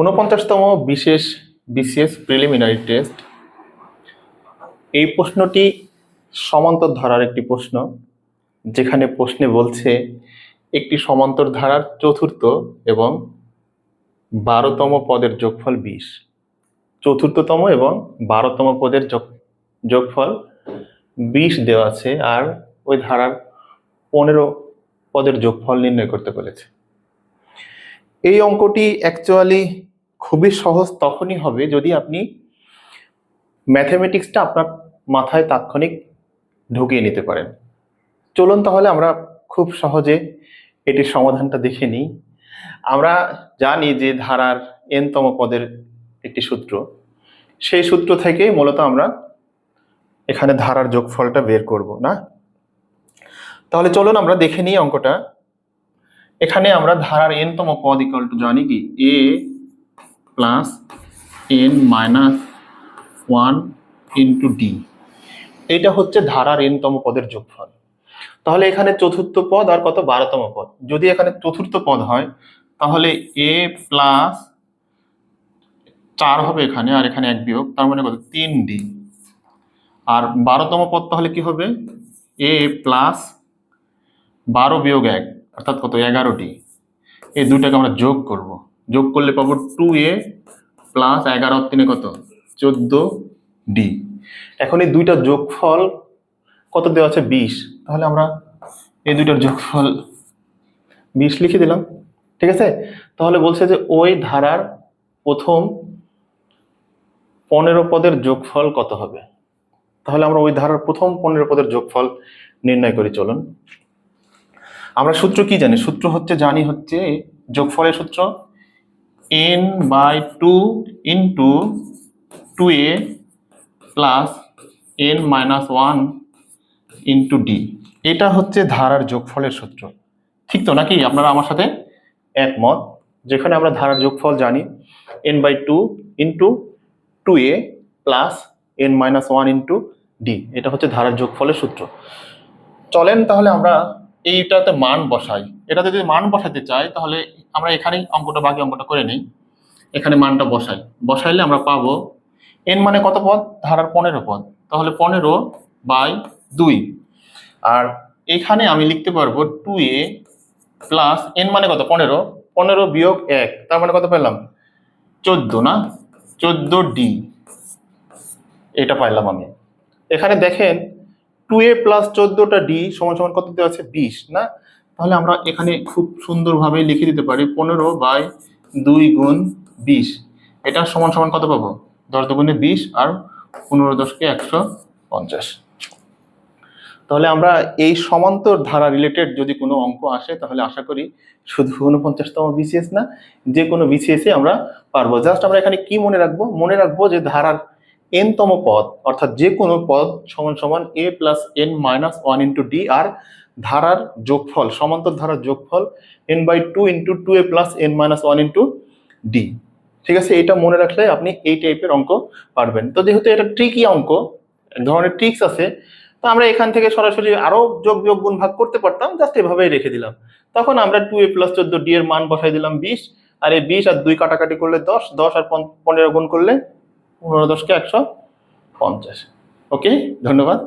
ঊনপঞ্চাশতম বিশেষ BCS preliminary test. এই প্রশ্নটি সমান্তর ধারার একটি প্রশ্ন, যেখানে প্রশ্নে বলছে একটি সমান্তর ধারার চতুর্থ এবং বারোতম পদের যোগফল বিশ। চতুর্থতম এবং বারোতম পদের যোগ যোগফল বিশ দেওয়া আছে, আর ওই ধারার পনেরো পদের যোগফল নির্ণয় করতে বলেছে। এই অঙ্কটি অ্যাকচুয়ালি খুবই সহজ তখনই হবে যদি আপনি ম্যাথামেটিক্সটা আপনার মাথায় তাৎক্ষণিক ঢুকিয়ে নিতে পারেন। চলুন তাহলে আমরা খুব সহজে এটির সমাধানটা দেখে নিই। আমরা জানি যে ধারার এনতম পদের একটি সূত্র। সেই সূত্র থেকে মূলত আমরা এখানে ধারার যোগফলটা বের করব, না? তাহলে চলুন আমরা দেখে নিই অঙ্কটা। এখানে আমরা ধারার এনতম পদ ইকাল টু জানি কি? A plus n minus one into d এটা হচ্ছে ধারার এনতম পদের যোগফল। তাহলে এখানে চতুর্থ পদ আর কত? বারোতম পদ। যদি এখানে চতুর্থ পদ হয়, তাহলে এ প্লাস চার হবে এখানে, আর এখানে এক বিয়োগ, তার মানে কত? তিন ডি আর বারোতম পদ তাহলে কি হবে? এ প্লাস বারো বিয়োগ এক। অর্থাৎ কত? এগারোটি। এই দুটাকে আমরা যোগ করব। যোগ করলে পাবো টু এ প্লাস এগারো আর তিনে কত? চোদ্দ ডি এখন এই দুইটা যোগফল কত দেওয়া আছে? বিশ। তাহলে আমরা এই দুইটার যোগফল বিশ লিখে দিলাম। ঠিক আছে? তাহলে বলছে যে ওই ধারার প্রথম পনেরো পদের যোগফল কত হবে? তাহলে আমরা ওই ধারার প্রথম পনেরো পদের যোগফল নির্ণয় করি, চলুন। আমরা সূত্র কি জানি? সূত্র হচ্ছে, জানি হচ্ছে যোগফলের সূত্র n by two into two a plus n minus one into d এটা হচ্ছে ধারার যোগফলের সূত্র। ঠিক তো নাকি? আপনারা আমার সাথে একমত। যেখানে আমরা ধারার যোগফল জানি n by two into two a plus n minus one into d এটা হচ্ছে ধারার যোগফলের সূত্র। চলেন তাহলে আমরা এইটাতে মান বসাই। এটাতে যদি মান বসাতে চাই, তাহলে আমরা এখানেই অঙ্কটা বাকি অঙ্কটা করে নিই। এখানে মানটা বসাই। বসাইলে আমরা পাবো এন মানে কত পদ? ধারার পনেরো পদ। তাহলে পনেরো বাই দুই। আর এখানে আমি লিখতে পারব টু এ প্লাস এন মানে কত? পনেরো। পনেরো বিয়োগ এক। তার মানে কত পেলাম? চোদ্দ, না? চোদ্দ ডি এটা পাইলাম আমি। এখানে দেখেন টু এ প্লাস চোদ্দোটা ডি সমান সমান কত আছে বিশ, না? তাহলে আমরা এখানে খুব সুন্দরভাবে লিখে দিতে পারি পনেরো বাই দুই গুণ বিশ। এটা সমান সমান কত পাবো? দশ দুগুণে বিশ আর পনেরো দশকে একশো পঞ্চাশ। তাহলে আমরা এই সমান্তর ধারা রিলেটেড যদি কোনো অঙ্ক আসে, তাহলে আশা করি শুধু উনপঞ্চাশতম বিসিএস না, যে কোনো বিসিএসে আমরা পারব। জাস্ট আমরা এখানে কি মনে রাখব? মনে রাখব যে ধারার এনতম পদ, অর্থাৎ যে কোনো পদ সমান সমান a plus n minus one into d আর ধারার যোগফল, সমান্তর ধারার যোগফল n by two into two a plus n minus one into d ঠিক আছে? এটা মনে রাখলে আপনি এই টাইপের অঙ্ক পারবেন। তো যেহেতু এটা ট্রিকি অঙ্ক ধরনের ট্রিক্স আছে, তো আমরা এখান থেকে সরাসরি আরও যোগ, বিয়োগ, গুণ, ভাগ করতে পারতাম জাস্ট এভাবেই রেখে দিলাম। তখন আমরা টু এ প্লাস চোদ্দ ডি এর মান বসাই দিলাম বিশ, আর এই বিশ আর দুই কাটাকাটি করলে দশ দশ আর পন- পনেরো গুণ করলে পনেরো দশকে একশো পঞ্চাশ। ওকে ধন্যবাদ।